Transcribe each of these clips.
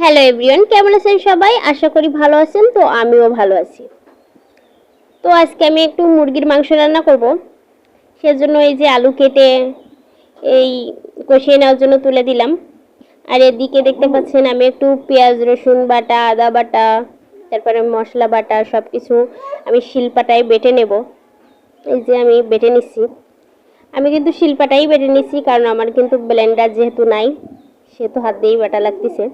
Hello everyone কেমন আছেন সবাই? আশা করি ভালো আছেন, তো আমিও ভালো আছি। তো আজকে আমি একটু মুরগির মাংস রান্না করব। সেজন্য এই যে আলু কেটে এই কষিয়ে নেওয়ার জন্য তুলে দিলাম। আর এদিকে দেখতে পাচ্ছেন আমি একটু পেঁয়াজ, রসুন বাটা, আদা বাটা, তারপরে মশলা বাটা সব কিছু আমি শিলপাটায় বেটে নেব। এই যে আমি বেটে নিচ্ছি। আমি কিন্তু শিলপাটাই বেটে নিচ্ছি, কারণ আমার কিন্তু ব্লেন্ডার যেহেতু নাই, সেহেতু হাত দিয়েই বাটা লাগতেছে।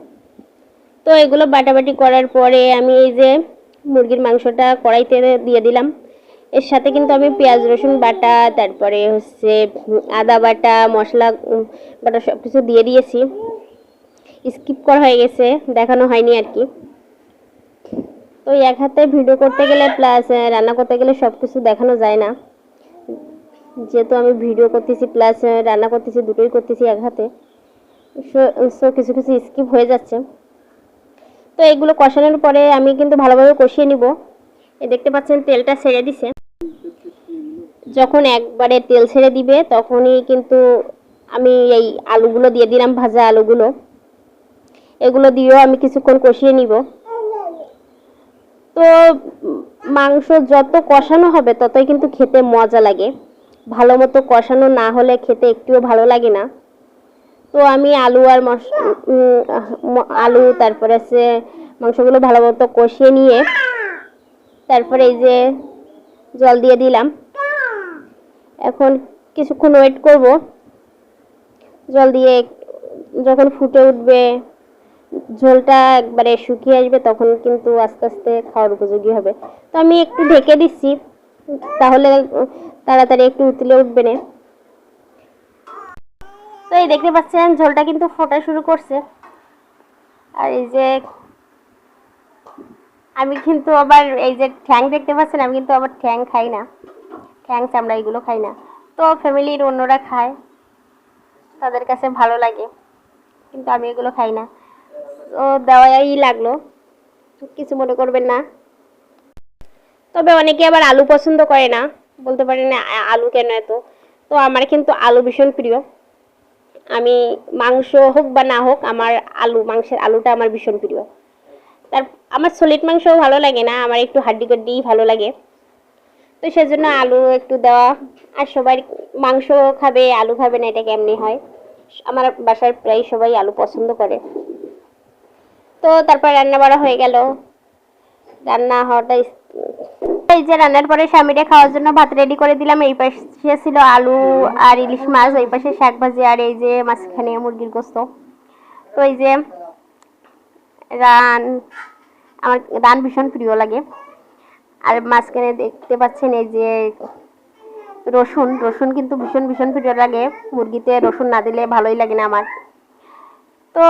তো এগুলো বাটাবাটি করার পরে আমি এই যে মুরগির মাংসটা কড়াইতে দিয়ে দিলাম। এর সাথে কিন্তু আমি পেঁয়াজ, রসুন বাটা, তারপরে হচ্ছে আদা বাটা, মশলা বাটা সব কিছু দিয়ে দিয়েছি। স্কিপ করা হয়ে গেছে, দেখানো হয়নি আর কি। তো এক হাতে ভিডিও করতে গেলে প্লাস রান্না করতে গেলে সব কিছু দেখানো যায় না। যেহেতু আমি ভিডিও করতেছি, প্লাস রান্না করতেছি, দুটোই করতেছি এক হাতে। সো কিছু কিছু স্কিপ হয়ে যাচ্ছে। তো এগুলো কষানোর পরে আমি কিন্তু ভালোভাবে কষিয়ে নিব। এই দেখতে পাচ্ছেন তেলটা ছেড়ে দিছে। যখন একবারে তেল ছেড়ে দিবে, তখনই কিন্তু আমি এই আলুগুলো দিয়ে দিলাম, ভাজা আলুগুলো। এগুলো দিয়েও আমি কিছুক্ষণ কষিয়ে নিব। তো মাংস যত কষানো হবে, ততই কিন্তু খেতে মজা লাগে। ভালো মতো কষানো না হলে খেতে একটুও ভালো লাগে না। তো আমি আলু আর মশ উম, ম- আলু তারপরে হচ্ছে মাংসগুলো ভালো মতো কষিয়ে নিয়ে তারপরে এই যে জল দিয়ে দিলাম। এখন কিছুক্ষণ ওয়েট করব। জল দিয়ে যখন ফুটে উঠবে ঝোলটা একবারে শুকিয়ে আসবে তখন কিন্তু আস্তে আস্তে খাওয়ার উপযোগী হবে। তো আমি একটু ঢেকে দিচ্ছি তাহলে তাড়াতাড়ি একটু উতলে উঠবে না। তো এই দেখতে পাচ্ছেন, ঝোলটা কিন্তু ফোটা শুরু করছে। আর এই যে আমি কিন্তু আবার এই যে ঠ্যাং দেখতে পাচ্ছেন, আমি কিন্তু আবার ঠ্যাং খাই না। ঠ্যাং চামড়া এগুলো খাই না। তো ফ্যামিলির অন্যরা খায়, তাদের কাছে ভালো লাগে, কিন্তু আমি এগুলো খাই না। তো দেওয়াই লাগল, কিছু মনে করবেন না। তবে অনেকে আবার আলু পছন্দ করে না, বলতে পারেন "আ- আলু কেন এত? তো আমার কিন্তু আলু ভীষণ প্রিয়। আমি মাংস হোক বা না হোক, আমার আলু, মাংসের আলুটা আমার ভীষণ প্রিয়। তার, আমার সলিড মাংসও ভালো লাগে না, আমার একটু হাড্ডি কাড্ডিই ভালো লাগে। তো সেজন্য আলু একটু দেওয়া, আর সবাই মাংস খাবে, আলু খাবে না, এটা কেমনি হয়? আমার বাসার প্রায় সবাই আলু পছন্দ করে। তো তারপর রান্না বাড়া হয়ে গেল। রান্না হওয়াটা এই যে রান্নার পরে স্বামীরে খাওয়ার জন্য ভাত রেডি করে দিলাম, এই পাশে ছিল আলু আর ইলিশ মাছ, ওই পাশে শাক ভাজি আর এই যে মাঝখানে মুরগির গোস্ত। তো এই যে রান, আমার রান ভীষণ প্রিয় লাগে। আর মাঝখানে দেখতে পাচ্ছেন এই যে রসুন রসুন কিন্তু ভীষণ ভীষণ প্রিয় লাগে। মুরগিতে রসুন না দিলে ভালোই লাগে না আমার। তো